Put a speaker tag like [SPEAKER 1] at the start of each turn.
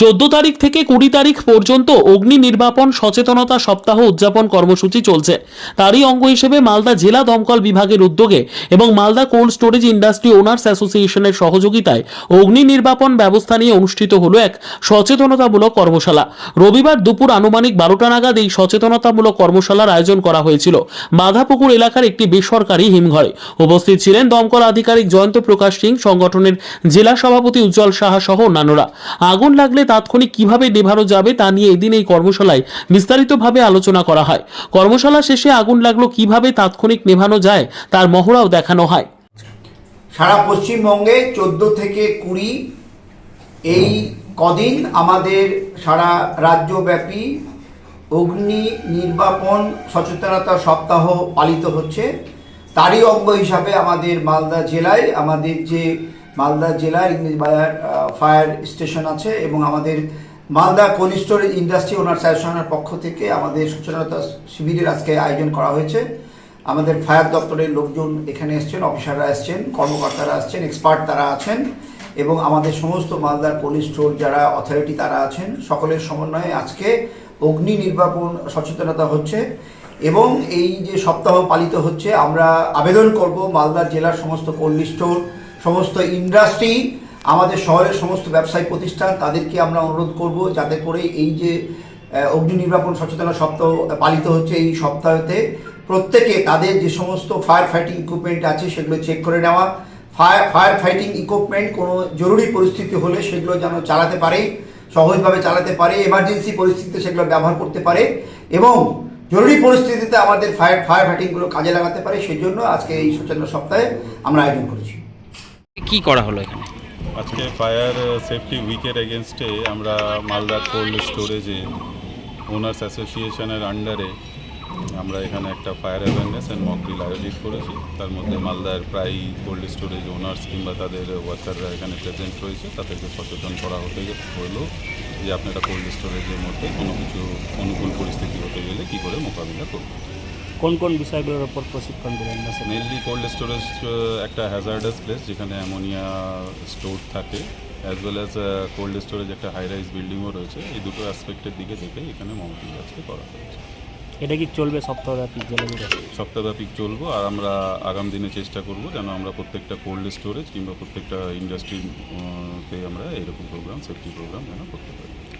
[SPEAKER 1] চোদ্দ তারিখ থেকে কুড়ি তারিখ পর্যন্ত অগ্নি নির্বাপন সচেতনতা সপ্তাহ উদযাপন কর্মসূচি চলছে। তারই অঙ্গ হিসেবে মালদা জেলা দমকল বিভাগের উদ্যোগে এবং Malda cold storage industry owners অ্যাসোসিয়েশনের সহযোগিতায় অগ্নি নির্বাপন ব্যবস্থা নিয়ে অনুষ্ঠিত হলো এক সচেতনতামূলক কর্মশালা। রবিবার দুপুর আনুমানিক বারোটা নাগাদ এই সচেতনতামূলক কর্মশালার আয়োজন করা হয়েছিল। বাঁধাপুকুর এলাকার একটি বেসরকারি হিমঘরে। উপস্থিত ছিলেন দমকল আধিকারিক জয়ন্ত প্রকাশ সিং, সংগঠনের জেলা সভাপতি উজ্জ্বল সাহা সহ অন্যান্যরা। আগুন লাগলে তাৎক্ষণিক কীভাবে নেভানো যাবে তা নিয়ে এদিন এই কর্মশালায় বিস্তারিতভাবে আলোচনা করা হয়। কর্মশালা শেষে আগুন লাগল কীভাবে তাৎক্ষণিক নেভানো যায় তার মহড়াও দেখানো হয়।
[SPEAKER 2] সারা পশ্চিমবঙ্গে চোদ্দ থেকে কুড়ি এই কদিন আমাদের সারা রাজ্যব্যাপী অগ্নি নির্বাপন সচেতনতা সপ্তাহ পালিত হচ্ছে। তারই অঙ্গ হিসাবে আমাদের মালদা জেলায় আমাদের যে মালদা জেলার ইংলিশ বাজার ফায়ার স্টেশন আছে এবং আমাদের Malda cold storage industry owner অ্যাসোসিয়েশনের পক্ষ থেকে আমাদের সচেতনতা শিবিরের আজকে আয়োজন করা হয়েছে। আমাদের ফায়ার দপ্তরের লোকজন এখানে এসছেন, অফিসাররা এসছেন, কর্মকর্তারা আসছেন এক্সপার্ট তারা আছেন এবং আমাদের সমস্ত মালদার কোল্ড স্টোর যারা অথরিটি তারা আছেন, সকলের সমন্বয়ে আজকে অগ্নি নির্বাপন সচেতনতা হচ্ছে এবং এই যে সপ্তাহ পালিত হচ্ছে, আমরা আবেদন করব মালদার জেলার সমস্ত কোল্ড স্টোর সমস্ত ইন্ডাস্ট্রি আমাদের শহরের সমস্ত ব্যবসায়িক প্রতিষ্ঠান, তাদেরকে আমরা অনুরোধ করব যাতে করে এই যে অগ্নি নির্বাপন সচেতনতা সপ্তাহ পালিত হচ্ছে এই সপ্তাহতে, প্রত্যেকে তাদের যে সমস্ত ফায়ার ফাইটিং ইকুইপমেন্ট আছে সেগুলো চেক করে নেওয়া। ফায়ার ফায়ার ফাইটিং ইকুইপমেন্ট কোনো জরুরি পরিস্থিতি হলে সেগুলো যেন চালাতে পারে, সহজভাবে চালাতে পারে এমার্জেন্সি পরিস্থিতিতে সেগুলো ব্যবহার করতে পারে এবং জরুরি পরিস্থিতিতে আমাদের ফায়ার ফায়ার ফাইটিংগুলো কাজে লাগাতে পারে সেই জন্য আজকে এই সচেতন সপ্তাহে আমরা আয়োজন করেছি।
[SPEAKER 3] কি করা হলো এখানে?
[SPEAKER 4] আজকে ফায়ার সেফটি উইকের এগেনস্টে আমরা মালদা কোল্ড স্টোরেজে ওনার্স অ্যাসোসিয়েশনের আন্ডারে আমরা এখানে একটা fire awareness and mock drill আয়োজিত করেছি। তার মধ্যে মালদার প্রায় কোল্ড স্টোরেজ ওনার্স কিংবা তাদের ওয়ার্কাররা এখানে প্রেজেন্ট রয়েছে। তাদেরকে সচেতন করা হতে হলো যে আপনারা কোল্ড স্টোরেজের মধ্যে কোনো কিছু অনুকূল পরিস্থিতি হতে গেলে কী করে মোকাবিলা করবেন।
[SPEAKER 5] কোন কোন বিষয়গুলোর ওপর প্রশিক্ষণ দিলেন?
[SPEAKER 4] মেনলি কোল্ড স্টোরেজ একটা হ্যাজার্ডাস প্লেস যেখানে অ্যামোনিয়া স্টোর থাকে as well as cold storage একটা হাই রাইজ বিল্ডিংও রয়েছে। এই দুটো অ্যাসপেক্টের দিকে দেখে এখানে মমতি আজকে করা হয়েছে।
[SPEAKER 5] এটা কি চলবে সপ্তাহব্যাপী
[SPEAKER 4] সপ্তাহব্যাপী চলবো আর আমরা আগাম দিনে চেষ্টা করব যেন আমরা প্রত্যেকটা কোল্ড স্টোরেজ কিংবা প্রত্যেকটা ইন্ডাস্ট্রিতে আমরা এরকম প্রোগ্রাম সেফটি প্রোগ্রাম যেন করতে পারি।